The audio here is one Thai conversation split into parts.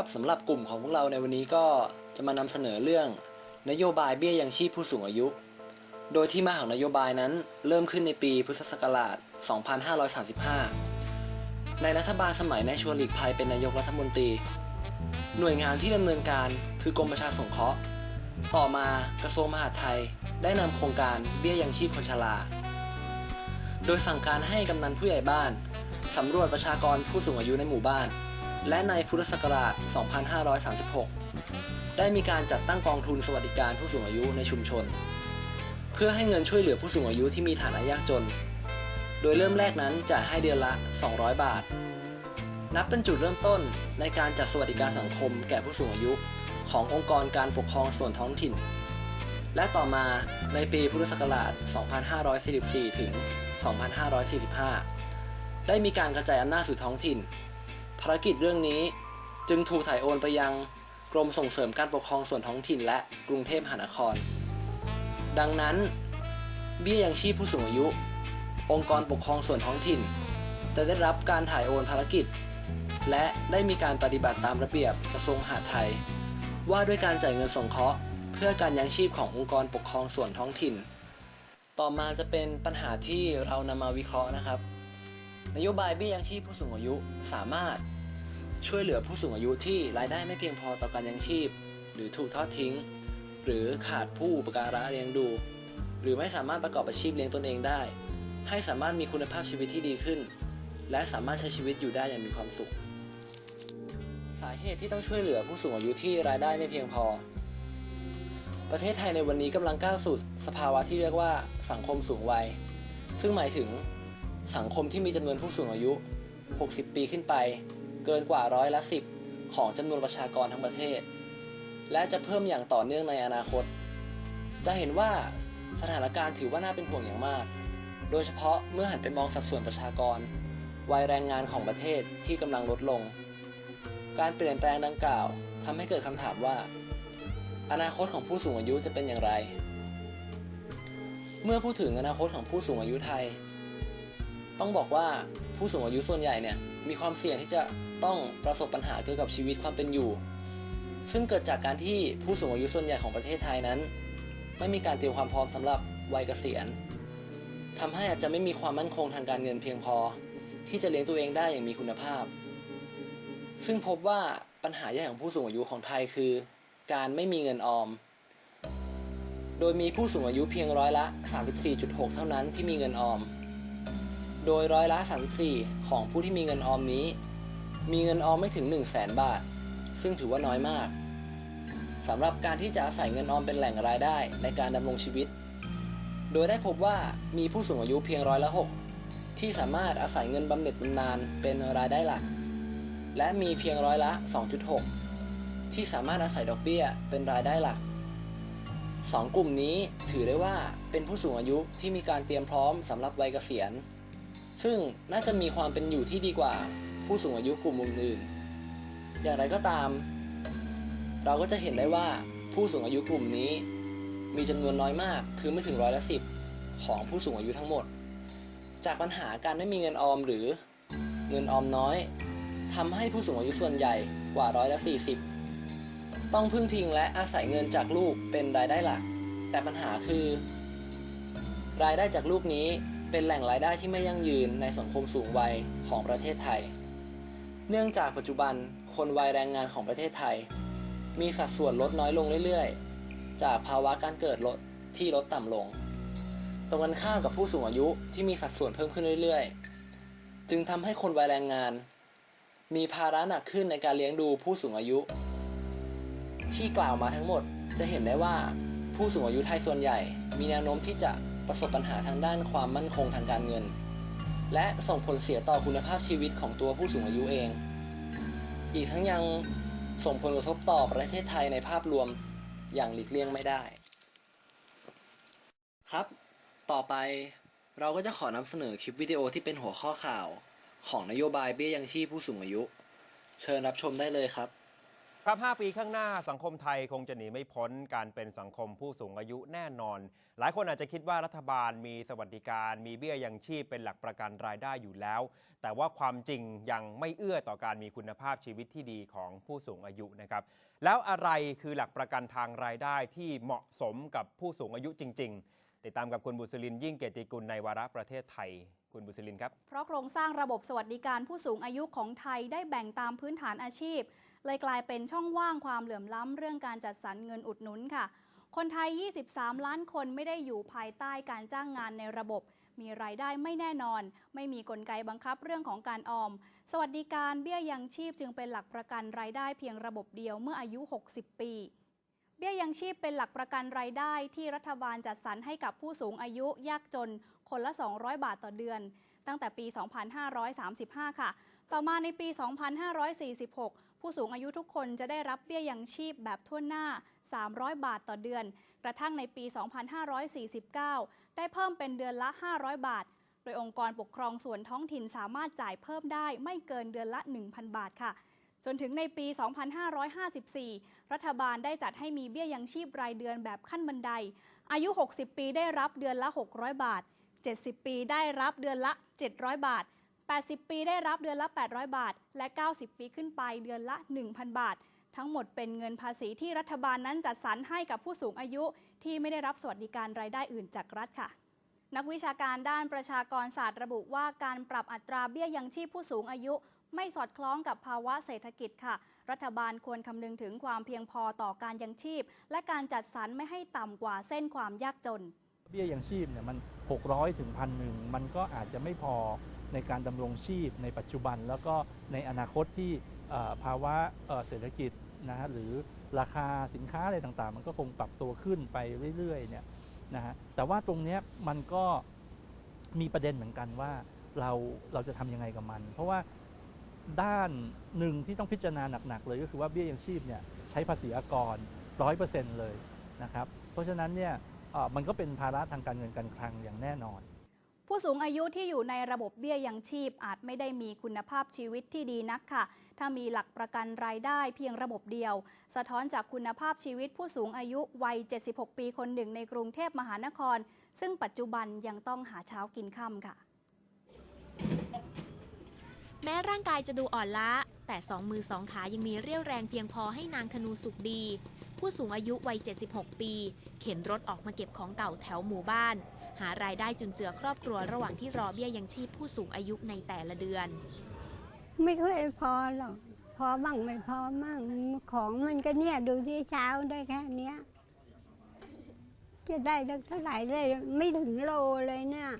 ครับสำหรับกลุ่มของพวกเราในวันนี้ก็จะมานำเสนอเรื่อง นโยบายเบี้ยยังชีพผู้สูงอายุ โดยที่มาของนโยบายนั้นเริ่มขึ้นในปีพุทธศักราช 2535 ในรัฐบาลสมัยนายชวนหลีกภัยเป็นนายกรัฐมนตรี หน่วยงานที่ดำเนินการคือกรมประชาสงเคราะห์ ต่อมากระทรวงมหาดไทยได้นำโครงการเบี้ยยังชีพคนชรา โดยสั่งการให้กำนันผู้ใหญ่บ้านสำรวจประชากรผู้สูงอายุในหมู่บ้าน และในพุทธศักราช 2536 ได้มีการจัดตั้งกองทุนสวัสดิการผู้สูงอายุในชุมชน เพื่อให้เงินช่วยเหลือผู้สูงอายุที่มีฐานะยากจน โดยเริ่มแรกนั้นจะให้เดือนละ 200 บาท นับเป็นจุดเริ่มต้นในการจัดสวัสดิการสังคมแก่ผู้สูงอายุขององค์กรการปกครองส่วนท้องถิ่น และต่อมาในปีพุทธศักราช 2544 ถึง 2545 ได้มีการกระจายอำนาจสู่ท้องถิ่น ภารกิจเรื่องนี้จึงถูกถ่ายโอนไปยังกรมส่งเสริมการปกครองส่วนท้องถิ่นและกรุงเทพมหานคร ดังนั้น เบี้ยยังชีพผู้สูงอายุ องค์กรปกครองส่วนท้องถิ่น จะได้รับการถ่ายโอนภารกิจ และได้มีการปฏิบัติตามระเบียบกระทรวงมหาดไทย ว่าด้วยการจ่ายเงินสงเคราะห์ เพื่อการยังชีพขององค์กรปกครองส่วนท้องถิ่น ต่อมาจะเป็นปัญหาที่เรานำมาวิเคราะห์นะครับ นโยบายเบี้ยยังชีพผู้สูงอายุสามารถ ช่วยเหลือผู้สูงอายุที่รายได้ไม่เพียงพอต่อการยังชีพ หรือถูกทอดทิ้ง หรือขาดผู้อุปการะเลี้ยงดู หรือไม่สามารถประกอบอาชีพเลี้ยงตนเองได้ ให้สามารถมีคุณภาพชีวิตที่ดีขึ้น และสามารถใช้ชีวิตอยู่ได้อย่างมีความสุข สาเหตุที่ต้องช่วยเหลือผู้สูงอายุที่รายได้ไม่เพียงพอ ประเทศไทยในวันนี้กำลังก้าวสู่สภาวะที่เรียกว่าสังคมสูงวัย ซึ่งหมายถึงสังคมที่มีจำนวนผู้สูงอายุ 60 ปีขึ้นไป เกินกว่าร้อยละ10ของจำนวนประชากรทั้งประเทศ และจะเพิ่มอย่างต่อเนื่องในอนาคต จะเห็นว่าสถานการณ์ถือว่าน่าเป็นห่วงอย่างมาก โดยเฉพาะเมื่อหันไปมองสัดส่วนประชากร วัยแรงงานของประเทศที่กำลังลดลง การเปลี่ยนแปลงดังกล่าวทำให้เกิดคำถามว่า อนาคตของผู้สูงอายุจะเป็นอย่างไร เมื่อพูดถึงอนาคตของผู้สูงอายุไทย ต้องบอกว่าผู้สูงอายุส่วนใหญ่เนี่ย มีความเสี่ยงที่จะต้องประสบปัญหาเกี่ยวกับชีวิตความเป็นอยู่ ซึ่งเกิดจากการที่ผู้สูงอายุส่วนใหญ่ของประเทศไทยนั้น ไม่มีการเตรียมความพร้อมสำหรับวัยเกษียณทำให้อาจจะไม่มีความมั่นคงทางการเงินเพียงพอ ที่จะเลี้ยงตัวเองได้อย่างมีคุณภาพ ซึ่งพบว่าปัญหาใหญ่ของผู้สูงอายุของไทยคือ การไม่มีเงินออม โดยมีผู้สูงอายุเพียงร้อยละ 34.6 เท่านั้นที่มีเงินออม โดยร้อยละ 34 ของผู้ที่มีเงินออมนี้ มีเงินออมไม่ถึง 1 0 0 0 0แสนบาท ซึ่งถือว่าน้อยมากสำหรับการที่จะอาศัยเงินออมเป็นแหล่งรายได้ในการดำรงชีวิต โดยได้พบว่ามีผู้สูงอายุเพียงร้อยละ6ที่สามารถอาศัยเงินบำเหน็จบำนาญเป็นรายได้หลัก และมีเพียงร้อยละ 2.6 ที่สามารถอาศัยดอกเบี้ยเป็นรายได้หลักสองกลุ่มนี้ถือได้ว่าเป็นผู้สูงอายุที่มีการเตรียมพร้อมสำหรับวัยเกษียณ ซึ่งน่าจะมีความเป็นอยู่ที่ดีกว่า ผู้สูงอายุกลุ่มอื่นๆ อย่างไรก็ตาม เราก็จะเห็นได้ว่าผู้สูงอายุกลุ่มนี้ มีจำนวนน้อยมาก คือไม่ถึงร้อยละสิบของผู้สูงอายุทั้งหมด จากปัญหาการไม่มีเงินออมหรือเงินออมน้อยทำให้ผู้สูงอายุส่วนใหญ่กว่าร้อยละสี่สิบต้องพึ่งพิงและอาศัยเงินจากลูกเป็นรายได้หลัก แต่ปัญหาคือ รายได้จากลูกนี้ เป็นแหล่งรายได้ที่ไม่ยั่งยืนในสังคมสูงวัยของประเทศไทย เนื่องจากปัจจุบันคนวัยแรงงานของประเทศไทย มีสัดส่วนลดน้อยลงเรื่อยๆ จากภาวะการเกิดลดที่ลดต่ำลง ตรงกันข้ามกับผู้สูงอายุที่มีสัดส่วนเพิ่มขึ้นเรื่อยๆ จึงทำให้คนวัยแรงงาน มีภาระหนักขึ้นในการเลี้ยงดูผู้สูงอายุ ที่กล่าวมาทั้งหมดจะเห็นได้ว่าผู้สูงอายุไทยส่วนใหญ่ มีแนวโน้มที่จะ ประสบปัญหาทางด้านความมั่นคงทางการเงิน และส่งผลเสียต่อคุณภาพชีวิตของตัวผู้สูงอายุเอง อีกทั้งยังส่งผลกระทบต่อประเทศไทยในภาพรวมอย่างหลีกเลี่ยงไม่ได้ ครับ ต่อไปเราก็จะขอนำเสนอคลิปวิดีโอที่เป็นหัวข้อข่าว ของนโยบายเบี้ยยังชีพผู้สูงอายุ เชิญรับชมได้เลยครับ ครับ 5 ปีข้างหน้าสังคมไทยคงจะหนีไม่พ้นการเป็นสังคมผู้สูงอายุแน่นอน หลายคนอาจจะคิดว่ารัฐบาลมีสวัสดิการ มีเบี้ยยังชีพเป็นหลักประกันรายได้อยู่แล้ว แต่ว่าความจริงยังไม่เอื้อต่อการมีคุณภาพชีวิตที่ดีของผู้สูงอายุนะครับ แล้วอะไรคือหลักประกันทางรายได้ที่เหมาะสมกับผู้สูงอายุจริง ๆ ติดตามกับคุณบุษลินยิ่งเกติกุลในวาระประเทศไทย คุณบุษลินครับ เพราะโครงสร้างระบบสวัสดิการผู้สูงอายุของไทยได้แบ่งตามพื้นฐานอาชีพ เลยกลายเป็นช่องว่างความเหลื่อมล้ำเรื่องการจัดสรรเงินอุดหนุนค่ะ คนไทย 23 ล้านคนไม่ได้อยู่ภายใต้การจ้างงานในระบบ มีรายได้ไม่แน่นอน ไม่มีกลไกบังคับเรื่องของการออม สวัสดิการเบี้ยยังชีพจึงเป็นหลักประกันรายได้เพียงระบบเดียวเมื่ออายุ 60 ปีเบี้ยยังชีพเป็นหลักประกันรายได้ที่รัฐบาลจัดสรรให้กับผู้สูงอายุยากจน คนละ 200 บาทต่อเดือน ตั้งแต่ปี 2535 ค่ะ ต่อมาในปี 2546 ผู้สูงอายุทุกคนจะได้รับเบี้ยยังชีพแบบทั่วหน้า 300 บาทต่อเดือน กระทั่งในปี 2549 ได้เพิ่มเป็นเดือนละ 500 บาท โดยองค์กรปกครองส่วนท้องถิ่นสามารถจ่ายเพิ่มได้ไม่เกินเดือนละ 1,000 บาทค่ะจนถึงในปี 2554 รัฐบาลได้จัดให้มีเบี้ยยังชีพรายเดือนแบบขั้นบันได อายุ 60 ปีได้รับเดือนละ 600 บาท 70 ปีได้รับเดือนละ 700 บาท 80 ปีได้รับเดือนละ 800 บาท และ 90 ปีขึ้นไปเดือนละ 1,000 บาท ทั้งหมดเป็นเงินภาษีที่รัฐบาลนั้นจัดสรรให้กับผู้สูงอายุที่ไม่ได้รับสวัสดิการรายได้อื่นจากรัฐค่ะนักวิชาการด้านประชากรศาสตร์ระบุว่าการปรับอัตราเบี้ยยังชีพผู้สูงอายุ ไม่สอดคล้องกับภาวะเศรษฐกิจค่ะ รัฐบาลควรคำนึงถึงความเพียงพอต่อการยังชีพ และการจัดสรรไม่ให้ต่ำกว่าเส้นความยากจน เบี้ยยังชีพเนี่ยมัน 600ถึงพันหนึ่งมันก็อาจจะไม่พอในการดำรงชีพในปัจจุบัน แล้วก็ในอนาคตที่ภาวะเศรษฐกิจนะฮะหรือราคาสินค้าอะไรต่างๆ มันก็คงปรับตัวขึ้นไปเรื่อยๆเนี่ยนะฮะแต่ว่าตรงนี้มันก็มีประเด็นเหมือนกันว่าเราเราจะทำยังไงกับมัน เพราะว่าด้านหนึ่งที่ต้องพิจารณาหนักๆ เลยก็คือว่าเบี้ยยังชีพเนี่ยใช้ภาษีอากรร้อยเปอร์เซ็นต์เลยนะครับเพราะฉะนั้นเนี่ย มันก็เป็นภาระทางการเงินการคลังอย่างแน่นอน ผู้สูงอายุที่อยู่ในระบบเบี้ยยังชีพอาจไม่ได้มีคุณภาพชีวิตที่ดีนักค่ะ ถ้ามีหลักประกันรายได้เพียงระบบเดียว สะท้อนจากคุณภาพชีวิตผู้สูงอายุวัย 76 ปีคนหนึ่งในกรุงเทพมหานคร ซึ่งปัจจุบันยังต้องหาเช้ากินค่ำค่ะ แม้ร่างกายจะดูอ่อนล้าแต่สองมือสองขายังมีเรี่ยวแรงเพียงพอให้นางธนูสุขดี ผู้สูงอายุวัย 76 ปี เข็นรถออกมาเก็บของเก่าแถวหมู่บ้าน หารายได้จุนเจือครอบครัวระหว่างที่รอเบี้ยยังชีพผู้สูงอายุในแต่ละเดือน ไม่ค่อยพอหรอกพอบ้างไม่พอบ้างของมันก็เนี่ยดูที่เช้าได้แค่เนี้ยจะได้สักเท่าไหร่เลยไม่ถึงโลเลยเนี่ย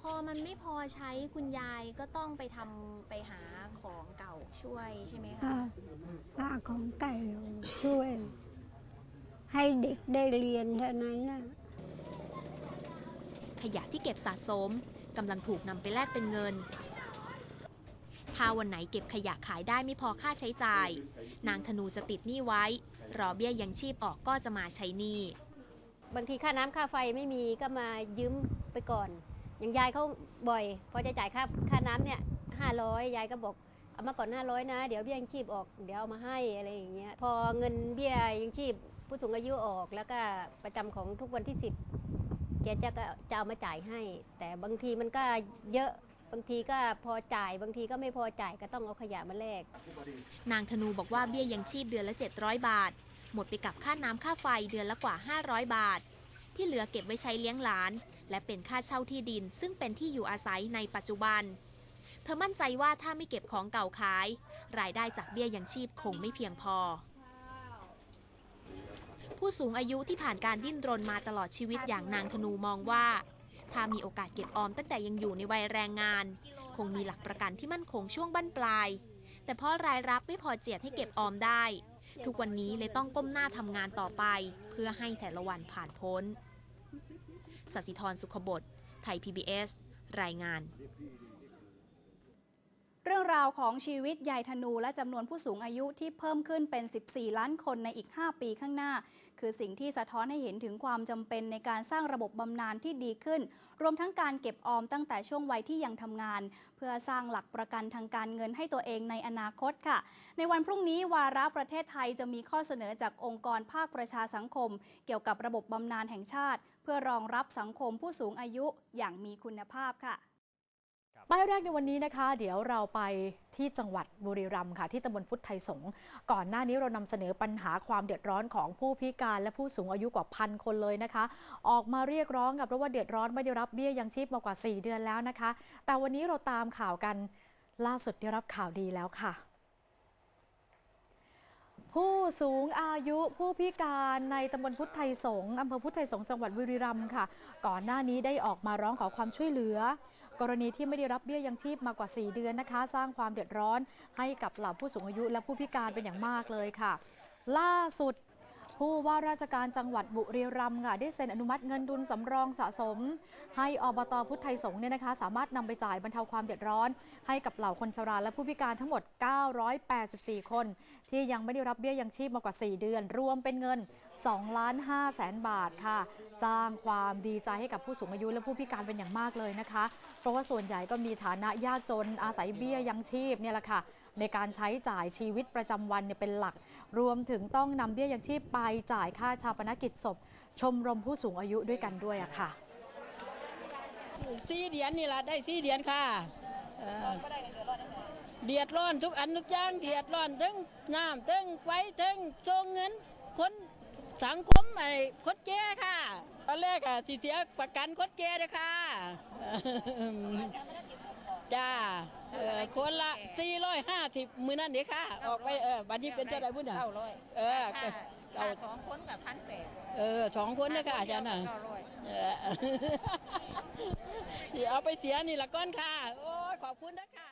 พอมันไม่พอใช้คุณยายก็ต้องไปทำไปหา ของเก่าช่วยใช่ไหมคะค่ะค่าของไก่ช่วย ให้เด็กได้เรียนเท่านั้นนะขยะที่เก็บสะสมกำลังถูกนำไปแลกเป็นเงิน ถ้าวันไหนเก็บขยะขายได้ไม่พอค่าใช้จ่าย นางธนูจะติดหนี้ไว้ รอเบี้ยยังชีพออกก็จะมาใช้หนี้ บางทีค่าน้ำค่าไฟไม่มีก็มายืมไปก่อน อย่างยายเขาบ่อย พอจะจ่ายค่าค่าน้ำเนี่ยห้าร้อยยายก็บอก เอามาก่อนห้าร้อยนะ เดี๋ยวเบี้ยยังชีพออกเดี๋ยวเอามาให้อะไรอย่างเงี้ยพอเงินเบี้ยยังชีพผู้สูงอายุออกแล้วก็ประจำของทุกวันที่สิบแกจะก็จะเอามาจ่ายให้ แต่บางทีมันก็เยอะบางทีก็พอจ่ายบางทีก็ไม่พอจ่ายก็ต้องเอาขยะมาแลกนางธนูบอกว่าเบี้ยยังชีพเดือนละ 700 บาท หมดไปกับค่าน้ำค่าไฟเดือนละกว่า 500 บาท ที่เหลือเก็บไว้ใช้เลี้ยงหลาน และเป็นค่าเช่าที่ดิน ซึ่งเป็นที่อยู่อาศัยในปัจจุบัน เธอมั่นใจว่าถ้าไม่เก็บของเก่าขาย รายได้จากเบี้ยยังชีพคงไม่เพียงพอ ผู้สูงอายุที่ผ่านการดิ้นรนมาตลอดชีวิตอย่างนางธนูมองว่า ถ้ามีโอกาสเก็บออมตั้งแต่ยังอยู่ในวัยแรงงาน คงมีหลักประกันที่มั่นคงช่วงบั้นปลาย แต่เพราะรายรับไม่พอเจียดให้เก็บออมได้ ทุกวันนี้เลยต้องก้มหน้าทำงานต่อไป เพื่อให้แต่ละวันผ่านพ้นสศิธรสุขบดไทย PBS รายงาน เรื่องราวของชีวิตยายธนูและจำนวนผู้สูงอายุที่เพิ่มขึ้นเป็น 14 ล้านคนในอีก 5 ปีข้างหน้า คือสิ่งที่สะท้อนให้เห็นถึงความจำเป็นในการสร้างระบบบำนาญที่ดีขึ้น รวมทั้งการเก็บออมตั้งแต่ช่วงวัยที่ยังทำงาน เพื่อสร้างหลักประกันทางการเงินให้ตัวเองในอนาคตค่ะ ในวันพรุ่งนี้วาระประเทศไทยจะมีข้อเสนอจากองค์กรภาคประชาสังคม เกี่ยวกับระบบบำนาญแห่งชาติ เพื่อรองรับสังคมผู้สูงอายุอย่างมีคุณภาพค่ะ ป้ายแรกในวันนี้นะคะ เดี๋ยวเราไปที่จังหวัดบุรีรัมย์ค่ะ ที่ตำบลพุทธไทยสงฆ์ก่อนหน้านี้เรานำเสนอปัญหาความเดือดร้อนของผู้พิการและผู้สูงอายุกว่าพันคนเลยนะคะ ออกมาเรียกร้องกับเพราะว่าเดือดร้อนไม่ได้รับเบี้ยยังชีพมากว่า 4 เดือนแล้วนะคะ แต่วันนี้เราตามข่าวกันล่าสุดได้รับข่าวดีแล้วค่ะผู้สูงอายุผู้พิการในตำบลพุทธไทยสงฆ์อำเภอพุทธไทยสงฆ์จังหวัดบุรีรัมย์ค่ะ ก่อนหน้านี้ได้ออกมาร้องขอความช่วยเหลือ กรณีที่ไม่ได้รับเบี้ยยังชีพมากว่า 4 เดือนนะคะ สร้างความเดือดร้อนให้กับเหล่าผู้สูงอายุและผู้พิการเป็นอย่างมากเลยค่ะ ล่าสุดผู้ว่าราชการจังหวัดบุรีรัมย์ค่ะได้เซ็นอนุมัติเงินทุนสำรองสะสม ให้อบตพุทธไทยสงฆ์เนี่ยนะคะ สามารถนำไปจ่ายบรรเทาความเดือดร้อน ให้กับเหล่าคนชราและผู้พิการทั้งหมด 984 คน ที่ยังไม่ได้รับเบี้ยยังชีพมากว่า 4 เดือน รวมเป็นเงิน2ล้าน5แสนบาทค่ะ สร้างความดีใจให้กับผู้สูงอายุและผู้พิการเป็นอย่างมากเลยนะคะ เพราะว่าส่วนใหญ่ก็มีฐานะยากจนอาศัยเบี้ยยังชีพเนี่ยแหละค่ะในการใช้จ่ายชีวิตประจำวันเนี่ยเป็นหลัก รวมถึงต้องนำเบี้ยยังชีพไปจ่ายค่าชาปนกิจศพ ชมรมผู้สูงอายุด้วยกันด้วยอะค่ะสี่เดือนนี่ละได้สี่เดือนค่ะเดือดร้อนทุกอันทุกอย่างเดือดร้อนทั้งน้ำทั้งไฟทั้งส่งเงินคน สังคมไอ้คนแก่ค่ะตอนแรกอะสิเสียประกันคนแก่เลยค่ะจ้าเออคนละ 450 มือนั่นเดียค่ะ ออกไปเออบัดนี้เป็นเท่าไหร่บุญอะเก้าร้อยเออค่าเก้าค่าสองคนกับพันแปดเออสองคนเลยค่ะอาจารย์น่ะเก้าร้อยเออเดี๋ยวเอาไปเสียนี่ละก้อนค่ะ โอ้ยขอบคุณนะคะ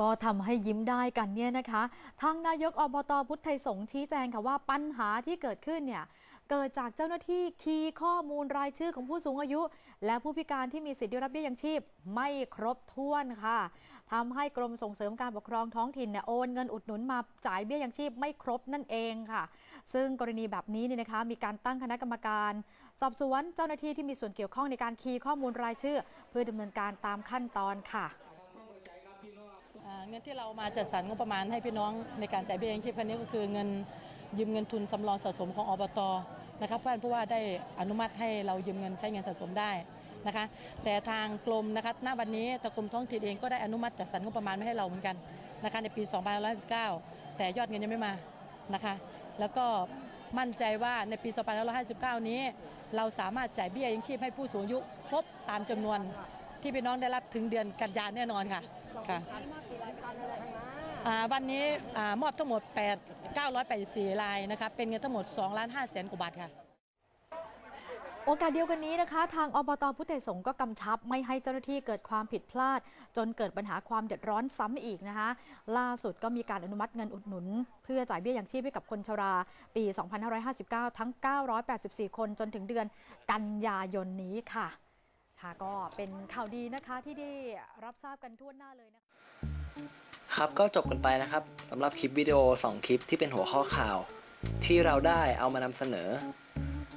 ก็ทำให้ยิ้มได้กันเนี่ยนะคะ ทางนายกอบตพุทธไทยสงชี้แจงค่ะว่าปัญหาที่เกิดขึ้นเนี่ยเกิดจากเจ้าหน้าที่คีย์ข้อมูลรายชื่อของผู้สูงอายุ และผู้พิการที่มีสิทธิได้รับเบี้ยยังชีพ ไม่ครบถ้วนค่ะทำให้กรมส่งเสริมการปกครองท้องถิ่นเนี่ยโอนเงินอุดหนุนมาจ่ายเบี้ยยังชีพไม่ครบนั่นเองค่ะ ซึ่งกรณีแบบนี้เนี่ยนะคะมีการตั้งคณะกรรมการ สอบสวนเจ้าหน้าที่ที่มีส่วนเกี่ยวข้องในการคีย์ข้อมูลรายชื่อ เพื่อดำเนินการตามขั้นตอนค่ะ เงินที่เรามาจัดสรรงบประมาณให้พี่น้องในการจ่ายเบี้ยยังชีพครั้งนี้ก็คือเงินยืมเงินทุนสำรองสะสมของอบตนะครับท่านผู้ว่าได้อนุมัติให้เรายืมเงินใช้เงินสะสมได้นะคะ แต่ทางกรมนะคะณวันนี้ตะกรมท้องถิ่นเองก็ได้อนุมัติจัดสรรงบประมาณมาให้เราเหมือนกันนะคะในปี 2559 แต่ยอดเงินยังไม่มานะคะ แล้วก็มั่นใจว่าในปี 2559 นี้ เราสามารถจ่ายเบี้ยยังชีพให้ผู้สูงอายุครบตามจำนวนที่พี่น้องได้รับถึงเดือนกันยายนแน่นอนค่ะ ค่ะอ่าวันนี้อ่ามอบทั้งหมด 8 984รายนะคะเป็นเงินทั้งหมด2ล้าน5แสนกว่าบาทค่ะ โอกาสเดียวกันนี้นะคะ ทางอบตพุทธไทยสงฆ์ก็กำชับ ไม่ให้เจ้าหน้าที่เกิดความผิดพลาด จนเกิดปัญหาความเดือดร้อนซ้ำอีกนะคะ ล่าสุดก็มีการอนุมัติเงินอุดหนุน เพื่อจ่ายเบี้ยยังชีพให้กับคนชรา ปี 2559 ทั้ง 984 คนจนถึงเดือนกันยายนนี้ค่ะ ค่ะก็เป็นข่าวดีนะคะที่ได้รับทราบกันทั่วหน้าเลยนะคะครับก็จบกันไปนะครับสำหรับคลิปวิดีโอ 2 คลิปที่เป็นหัวข้อข่าว ที่เราได้เอามานำเสนอ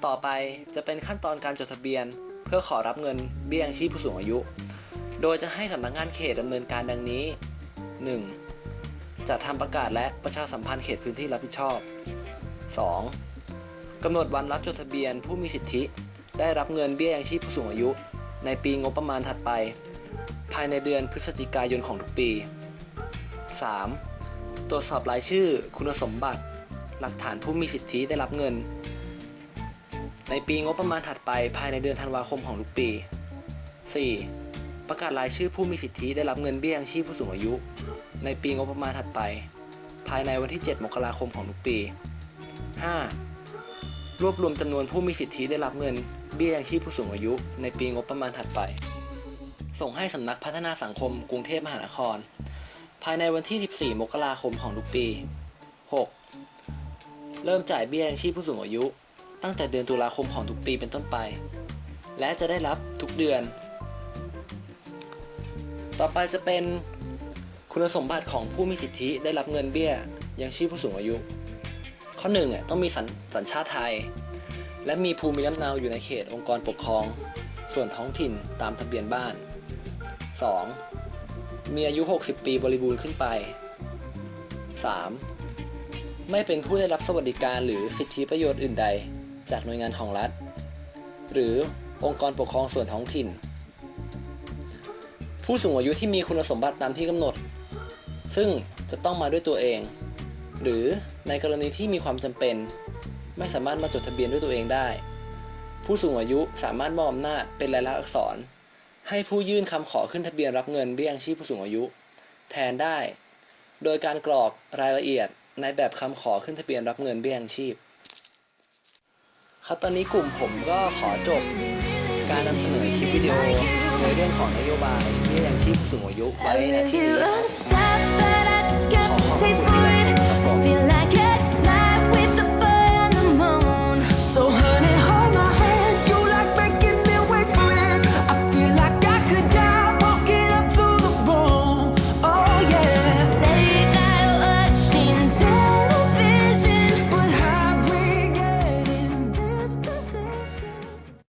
ต่อไปจะเป็นขั้นตอนการจดทะเบียน เพื่อขอรับเงินเบี้ยยังชีพผู้สูงอายุ โดยจะให้สำนักงานเขตดำเนินการดังนี้ 1. จัดทำประกาศและประชาสัมพันธ์เขตพื้นที่รับผิดชอบ 2. กำหนดวันรับจดทะเบียนผู้มีสิทธิ ได้รับเงินเบี้ยยังชีพผู้สูงอายุ ในปีงบประมาณถัดไป ภายในเดือนพฤศจิกายนของทุกปี 3. ตรวจสอบรายชื่อคุณสมบัติ หลักฐานผู้มีสิทธิได้รับเงิน ในปีงบประมาณถัดไปภายในเดือนธันวาคมของทุกปี 4. ประกาศรายชื่อผู้มีสิทธิได้รับเงินเบี้ยยังชีพผู้สูงอายุ ในปีงบประมาณถัดไป ภายในวันที่ 7 มกราคมของทุกปี 5. รวบรวมจำนวนผู้มีสิทธิได้รับเงิน เบี้ยยังชีพผู้สูงอายุ ในปีงบประมาณถัดไป ส่งให้สำนักพัฒนาสังคมกรุงเทพมหานคร ภายในวันที่ 14 มกราคมของทุกปี 6. เริ่มจ่ายเบี้ยยังชีพผู้สูงอายุ ตั้งแต่เดือนตุลาคมของทุกปีเป็นต้นไป และจะได้รับทุกเดือน ต่อไปจะเป็นคุณสมบัติของผู้มีสิทธิได้รับเงินเบี้ยยังชีพผู้สูงอายุ ข้อหนึ่งอะต้องมีสัญชาติไทย และมีภูมิลำเนาอยู่ในเขตองค์กรปกครอง ส่วนท้องถิ่นตามทะเบียนบ้าน 2. มีอายุ 60 ปีบริบูรณ์ขึ้นไป 3. ไม่เป็นผู้ได้รับสวัสดิการหรือสิทธิประโยชน์อื่นใด จากหน่วยงานของรัฐ หรือองค์กรปกครองส่วนท้องถิ่น ผู้สูงอายุที่มีคุณสมบัติตามที่กำหนด ซึ่งจะต้องมาด้วยตัวเอง หรือในกรณีที่มีความจำเป็น ไม่สามารถมาจดทะเบียนด้วยตัวเองได้ ผู้สูงอายุสามารถมอบอำนาจเป็นลายลักษณ์อักษร ให้ผู้ยื่นคำขอขึ้นทะเบียนรับเงินเบี้ยยังชีพผู้สูงอายุ แทนได้ โดยการกรอกรายละเอียดในแบบคำขอขึ้นทะเบียนรับเงินเบี้ยยังชีพ ครับตอนนี้กลุ่มผมก็ขอจบการนำเสนอคลิปวิดีโอในเรื่องของนโยบายเบี้ยยังชีพผู้สูงอายุไว้ในที่นี้ครับขอขอบคุณที่รับชม